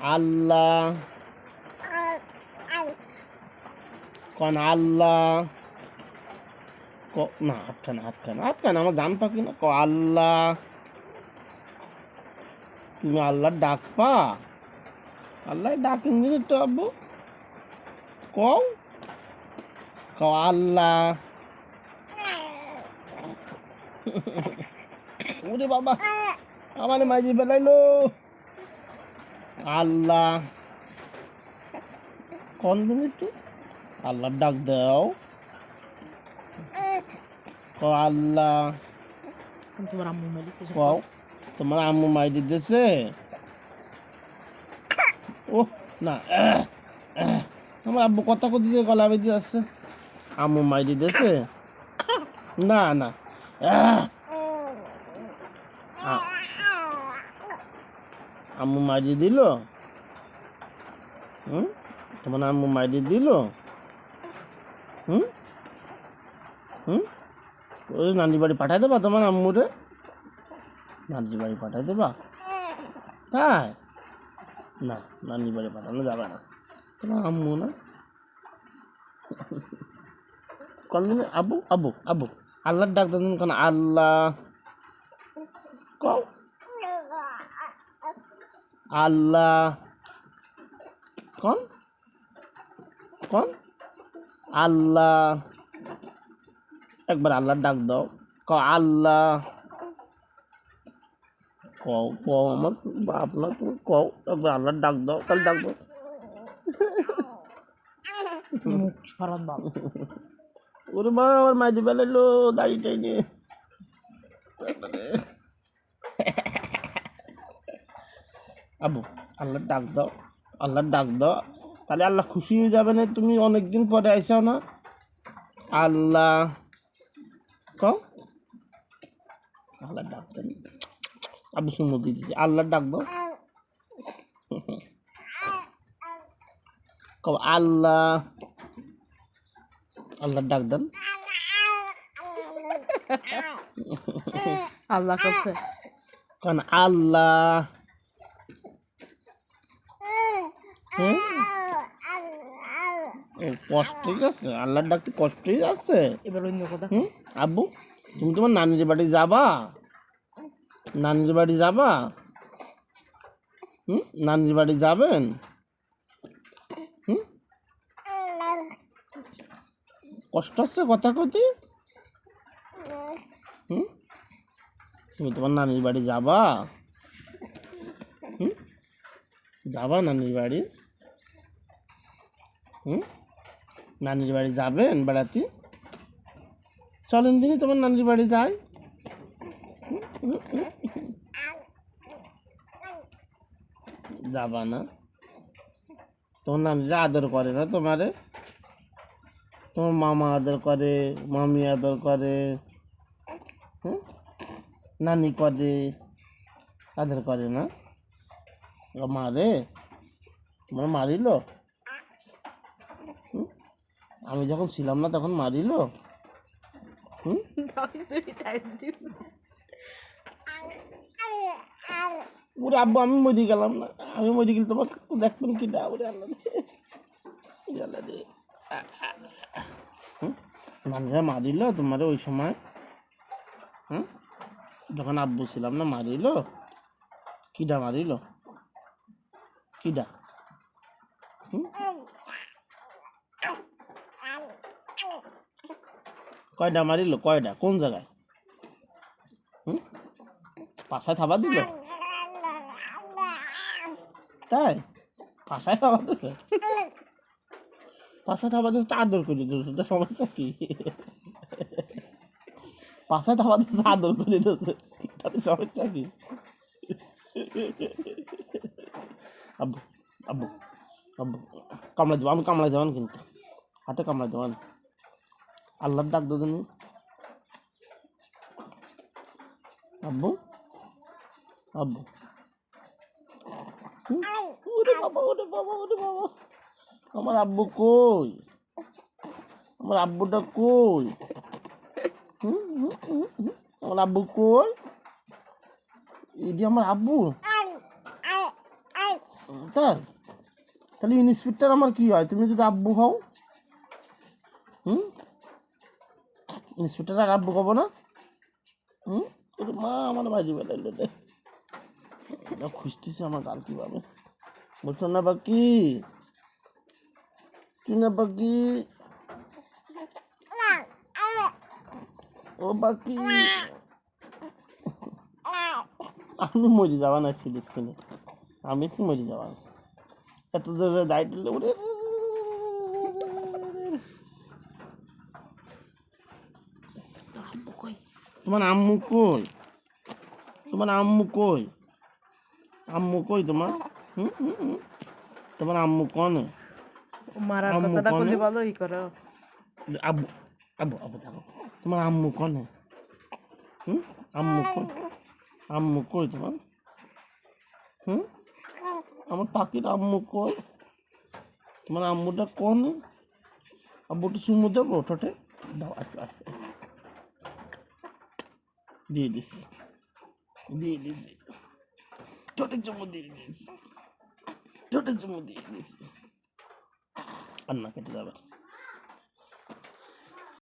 আল্লাহ। কন আল্লাহ। না হাতখানা আমার জান পাখি না ক আল্লাহ। তুমি আল্লাহর ডাক পা। আল্লাহ ডাক তো আব্বু। কও। ক আল্লাহ। ওরে বাবা। আমার মাঝি বেলাইলো আল্লাহ। কোন দিন একটু আল্লাহ ডাক দাও। ক আল্লাহ। তোমার আম্মু মারিছে কও তোমার আম্মু মাই দিতেছে? ও না। আমার আব্বু কথা কথা দিয়ে গলা বেঁধে যাচ্ছে আম্মু মাই দিতেছে? না না। আম্মু মাইরি দিল? হুম? তোমার আম্মু মাইরি দিল? হুম? হুম? ওই নানি বাড়ি পাঠাই দেবা তোমার আম্মুরে? নানি বাড়ি পাঠাই দেবা? তাই? না নানি বাড়ি পাঠানো যাবে না। তোমার আম্মু না? কোনদিন আবু আবু আবু। আল্লাহর ডাক দিন কেন? আল্লাহ। কও। আল্লাহ। কোন? কোন? আল্লাহ। একবার আল্লাহর ডাক দাও। ক আল্লাহ। কও কও আমার বাপ না তুমি কও একবার আল্লাহর ডাক দাও। কাল ডাক দাও। ওরে মা আমার মাঝে বেলাইলো দাড়িটাই নিয়ে আবু আল্লাহর ডাক দাও আল্লাহর ডাক দাও। তাহলে আল্লাহ খুশি হয়ে যাবে না? তুমি অনেকদিন পরে আইসাও না? আল্লাহ কও। আল্লাহর ডাক দেন। আবু শুনো দিয়েছি। আল্লাহর ডাক দাও। কও আল্লাহ আল্লাহর ডাক দেন। আল্লাহ করছে। কারণ আল্লাহ হুম? ও, কষ্টই আছে। আল্লাহর ডাকতে কষ্টই আছে। এবার অন্য কথা। হুম? আব্বু তুমি তোমার নানির বাড়ি যাবা? নানির বাড়ি যাবা? হুম? নানির বাড়ি যাবেন? হুম? কষ্ট হচ্ছে কথা কতি হুম? তুমি তোমার নানির বাড়ি যাবা? হুম? যাবা নানির বাড়ি? হুম? নানির বাড়ি যাবেন বেড়াতে? চলেন দিনই তোমার নানির বাড়ি যাই। যাবা না। তোমার নানিরা আদর করে না তোমারে? তোমার মামা আদর করে, মামি আদর করে, হুম? নানি করে, আদর করে না? মারে তোমার মারিল? আমি যখন ছিলাম না তখন মারিল ওরে আব্বু, আমি মরি গেলাম না। আমি মরি গেলে তোমার দেখবেন কি না? ওরে আল্লাহ আল্লাহ রে। হুম? নানিরা মারিল তোমার ওই সময়। হুম? যখন আব্বু ছিলাম না মারিল কিডা মারিল কিডা? হুম? কয়টা মারিল? কয়টা কোন জায়গায়? পাশায় থাবা দিল তাই? পাশায় থাবা দিল পাশায় থাবা দিল আদর করে তো সমস্যা কি? পাশায় থাবা দিয়েছে আদর করে দিয়েছে তাতে সমস্যা কি? আব্বু আব্বু আব্বু কামড়া দেবো, আমি কামড়া দেবান কিন্তু, হাতে কামড়া দেবান আল্লাহর ডাক দেবেন আব্বু আব্বু? ওরে বাবা ওরে বাবা ওরে বাবা। আমার আব্বু কই? আমার আব্বুটা কই। আমার আব্বু কই? এটি আমার আব্বু? তাই? তাহলে ইন্সপেক্টর আমার কি হয়? তুমি যদি আব্বু হও। হুম? ইন্সপেক্টর আর আব্বু হব না। হুম? ওরে মা, আমার বাজি বেলাইলো রে। খুঁজতেছে আমার গাল কীভাবে। বলছো না বাকি? তুই না বাকি? ও বাকি। আমি মরে যাওয়া না সিরিজ কিনে আমি মরে যাওয়া এত জোরে দায়িত্ব উড়ে তোমার আম্মু কই? তোমার আম্মু কই? আম্মু কই তোমার। তোমার আম্মু কনে? মারার কথাটা কনে? ই করো। আব্বু আব্বু আব্বু থাকো। তোমার আম্মু কনে? হুম আম্মু কই? আম্মু কই তোমার? হুম? আমার পাখির আম্মু কই? তোমার আম্মুটা কোন? আব্বুটা চুমু দেবো ঠোঁটে? দাও আসো আসো। দিয়ে দিস দিয়ে দিস ঠোঁটে চুমু দিয়ে দিস ঠোঁটে চুমু দিয়ে দিস আর না কেটে যাবে